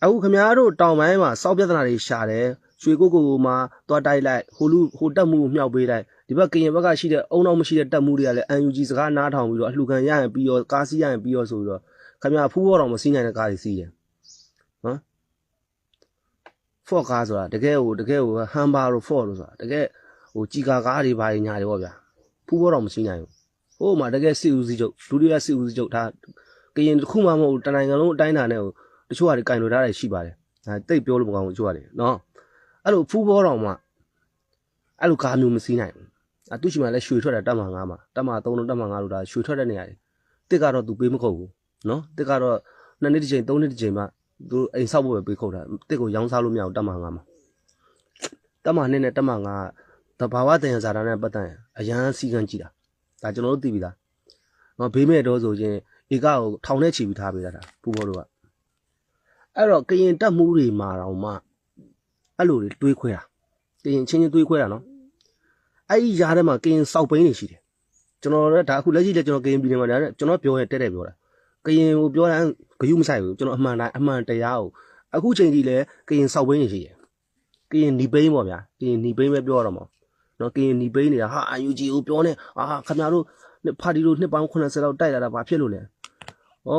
အခုခင်ဗျားတို့တောင်ပိုင်းမှာစောက်ပြဿနာတွေရှာတယ် ရွှေကုတ်ကိုမှာသွားတိုက်လိုက်ဟိုလူဟိုတက်မှုကိုမြှောက်ပေးလိုက်ဒီဘက်ကရင်ဘက်ကရှိတဲ့အုံနောက်မရှိတဲ့တက်မှုတွေကလည်း UNG စကားနားထောင်ပြီးတော့အလှခံရရင်ပြီးတော့ကားစီးရရင်ပြီးတော့ဆိုပြီးတော့ခင်ဗျာဖူးဘောတော်မစီးနိုင်တဲ့ကားတွေစီးတယ်နော်ဖော့ကားဆိုတာတကယ်ဟိုတကယ်ဟိုဟမ်ဘာလို့ဖော့လို့ဆိုတာတကယ်ဟိုကြီးကာကားတွေဘာတွေညာတွေပေါ့ဗျာဖူးဘောတော်မစီးနိုင်ဘူးဟိုမှာတကယ်စစ်ဦးစီးချုပ်ဒုတိယစစ်ဦးစီးချုပ်ဒါကရင်တစ်ခုမှမဟုတ်တနိုင်ငံလုံးအတိုင်းအတာနဲ့ဟိုတချို့ဟာတွေကင်လို့ထားတယ်ရှိပါတယ်ဒါတိတ်ပြောလို့မကောင်းဘူးတချို့ဟာတွေနော် အဲ့လိုဖူးဘောတော်မှာအဲ့လိုကားမျိုးမစီးနိုင်ဘူးအတူရှိမှလည်းရွှေထွက်တာတက်မှာ9မှာတက်မှာ3လို့တက်မှာ9လို့ဒါရွှေထွက်တဲ့နေရာတွေတစ်ကတော့သူပေးမခုတ်ဘူးနော်တစ်ကတော့နှစ်နှစ်တစ်ချိန်သုံးနှစ်တစ်ချိန်မှသူအိမ်ဆောက်ဖို့ပဲပေးခုတ်တာတစ်ကိုရောင်းစားလို့မရဘူးတက်မှာ9မှာတက်မှာ2နဲ့တက်မှာ9တဘာဝတန်ရဇာတာနဲ့ပတ်သက်ရင်အရန်စီကံကြည့်တာဒါကျွန်တော်တို့သိပြီလားနော်ဘေးမဲ့တော့ဆိုရင်ဧကကိုထောင်ထဲချီပြီးထားပေးတာဒါပူဘောတို့ကအဲ့တော့ကရင်တက်မှုတွေမှာတော့မှ အဲ့လိုတွေတွေးခွဲတာကရင်ချင်းချင်းတွေးခွဲတာနော်အဲ့ဒီရားထဲမှာကရင်စောက်ပိန်းနေရှိတယ်ကျွန်တော်လည်းဒါအခုလက်ရှိလည်းကျွန်တော်ကရင်ပြည်နယ်မှာဒါကျွန်တော်ပြောရင်တက်တယ်ပြောတာကရင်ကိုပြောတာဂယုမဆိုင်ဘူးကျွန်တော်အမှန်တိုင်းအမှန်တရားကိုအခုချိန်ကြီးလည်းကရင်စောက်ပိန်းနေရှိတယ်ကရင်နီပိန်းပေါ့ဗျာကရင်နီပိန်းပဲပြောရတော့မှာနော်ကရင်နီပိန်းနေတာဟာ UNG ကိုပြောနေအာခင်ဗျားတို့ဖာတီတို့နှစ်ပေါင်း80လောက်တိုက်လာတာဘာဖြစ်လို့လဲဩ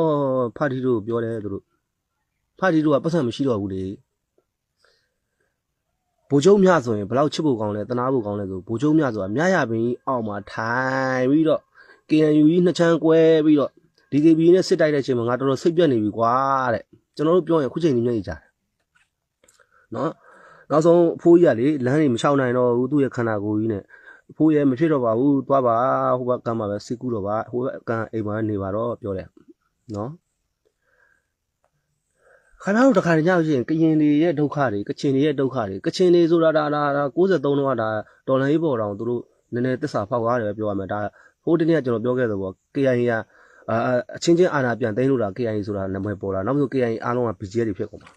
ဖာတီတို့ပြောတယ်သူတို့ဖာတီတို့ကပတ်စံမရှိတော့ဘူးလေ ဘိုးကျုံမြဆိုရင်ဘယ်လောက်ချစ်ဖို့ကောင်းလဲတနာဖို့ကောင်းလဲဆိုဘိုးကျုံမြဆိုတာမြရပင်ကြီးအောက်မှာထိုင်ပြီးတော့ KNU ကြီးနှစ်ချမ်းကွဲပြီးတော့ DKB နဲ့စစ်တိုက်တဲ့အချိန်မှာငါတော်တော်စိတ်ပြတ်နေပြီကွာတဲ့ကျွန်တော်တို့ပြောရင်ခုချိန်ကြီးမျက်ရည်ကြတယ်နော်နောက်ဆုံးအဖိုးကြီးကလေလမ်းတွေမလျှောက်နိုင်တော့ဘူးသူ့ရဲ့ခန္ဓာကိုယ်ကြီးနဲ့အဖိုးရဲ့မဖြစ်တော့ပါဘူးသွားပါဟိုဘက်ကမ်းမှာပဲစစ်ကူတော့ပါဟိုဘက်ကမ်းအိမ်မှာနေပါတော့ပြောတယ်နော် ခဏတို့တခါတည်းညလို့ရှိရင်ကရင်တွေရဲ့ဒုက္ခတွေကချင်တွေရဲ့ဒုက္ခတွေကချင်တွေဆိုတာဒါဒါဒါ63တော့ကဒါဒေါ်လာရေးပေါ်တောင်သူတို့နည်းနည်းသစ္စာဖောက်ကားတယ်ပြောရမယ်ဒါဟိုတနေ့ကကျွန်တော်ပြောခဲ့သလိုပေါ့ KIA ကအာအချင်းချင်းအာဏာပြန်သိမ်းလို့တာ KIA ဆိုတာနာမည်ပေါ်လာနောက်ဆို KIA အားလုံးက BGL တွေဖြစ်ကုန်ပါ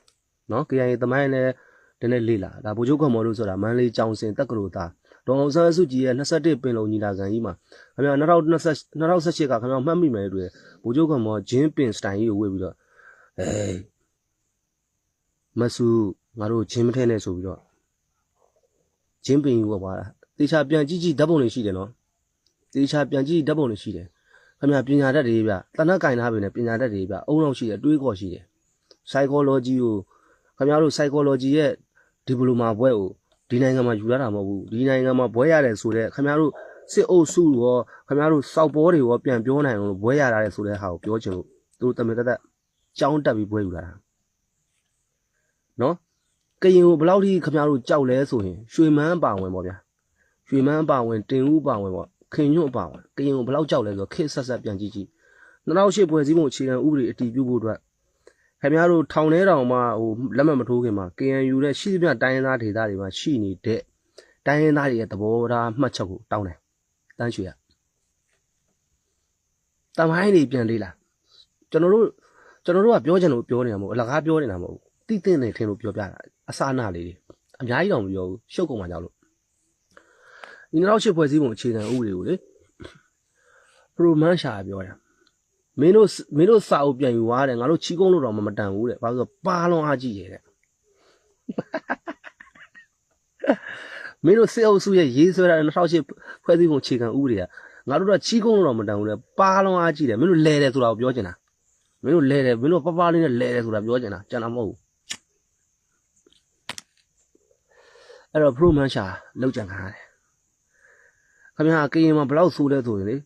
နော် KIA သမိုင်းလည်းနည်းနည်းလေးလာဒါဗိုလ်ချုပ်ခွန်မော်တို့ဆိုတာမန္တလေးကြောင်စင်တက္ကသိုလ်သားဒေါအောင်ဆန်းစုကြည်ရဲ့21ပင်လုံညီလာခံကြီးမှာခင်ဗျာ2020 2018ကခင်ဗျာမှတ်မိမယ်တွေ့ဗိုလ်ချုပ်ခွန်မော်ဂျင်းပင်စတိုင်ကြီးကိုဝေ့ပြီးတော့အေး မဆူငါတို့ဂျင်းမထဲနဲ့ဆိုပြီးတော့ဂျင်းပင်ကြီးပေါ့ပါတေချာပြန်ကြည့်ကြည့်ဓာတ်ပုံတွေရှိတယ်နော်တေချာပြန်ကြည့်ဓာတ်ပုံတွေရှိတယ်ခင်ဗျာပညာတတ်တွေဗျတနက်ကင်ထားပြီနဲ့ပညာတတ်တွေဗျအုံနောက်ရှိတယ်တွေးခေါ်ရှိတယ် psychology ကိုခင်ဗျားတို့ psychology ရဲ့ diploma ဘွဲ့ကိုဒီနိုင်ငံမှာယူရတာမဟုတ်ဘူးဒီနိုင်ငံမှာဘွဲ့ရတယ်ဆိုတော့ခင်ဗျားတို့စစ်အုပ်စုရောခင်ဗျားတို့စောက်ဘောတွေရောပြန်ပြောနိုင်လို့ဘွဲ့ရတာလေဆိုတဲ့ဟာကိုပြောချင်လို့သူတို့တမင်တက်တက်ကြောင်းတက်ပြီးဘွဲ့ယူလာတာ နော်ကရင်ကိုဘယ်လောက်ထိခင်ဗျားတို့ကြောက်လဲဆိုရင်ရွှေမန်းပါဝင်ပေါ့ဗျာရွှေမန်းပါဝင်တင်ဦးပါဝင်ပေါ့ခင်ညွန့်ပါဝင်ကရင်ကိုဘယ်လောက်ကြောက်လဲဆိုတော့ခေတ်ဆက်ဆက်ပြန်ကြည့်ကြည့်2008ဖွဲ့စည်းပုံအခြေခံဥပဒေအတည်ပြုဖို့အတွက်ခင်ဗျားတို့ထောင်ထဲတောင်မှဟိုလက်မှတ်မထိုးခင်မှာ KNU နဲ့ရှိသမျှတိုင်းရင်းသားဒေသတွေမှာရှိနေတဲ့တိုင်းရင်းသားတွေရဲ့သဘောထားမှတ်ချက်ကိုတောင်းတယ်တန်းရွှေရတမိုင်းတွေပြန်လေးလာကျွန်တော်တို့ကျွန်တော်တို့ကပြောချင်လို့ပြောနေတာမဟုတ်အလကားပြောနေတာမဟုတ် တိသိနေထင်လို့ပြောပြတာအစအနလေးတွေအများကြီးတော့မပြောဘူးရှုပ်ကုန်မှကြောက်လို့ဒီနောက်ရှိဖွဲ့စည်းပုံအခြေခံဥပဒေကိုလေပရိုမန်ရှာပြောတာမင်းတို့မင်းတို့စာအုပ်ပြန်ယူသွားတယ်ငါတို့ချီးကုန်းလို့တော့မတန်ဘူးတဲ့ဘာလို့ဆိုပါလုံးအားကြည့်ရတဲ့မင်းတို့စေအုပ်စုရဲ့ရေးဆွဲတာ2008ဖွဲ့စည်းပုံအခြေခံဥပဒေကငါတို့တော့ချီးကုန်းလို့တော့မတန်ဘူးတဲ့ပါလုံးအားကြည့်တယ်မင်းတို့လဲတယ်ဆိုတာကိုပြောချင်တာမင်းတို့လဲတယ်မင်းတို့ပပလေးနဲ့လဲတယ်ဆိုတာပြောချင်တာကျန်တာမဟုတ်ဘူး အဲ့တော့ pro man ရှာလောက်ကြံခါရတယ်ခင်ဗျာကရင်မှာဘယ်လောက်ဆိုးလဲဆိုရင်လေ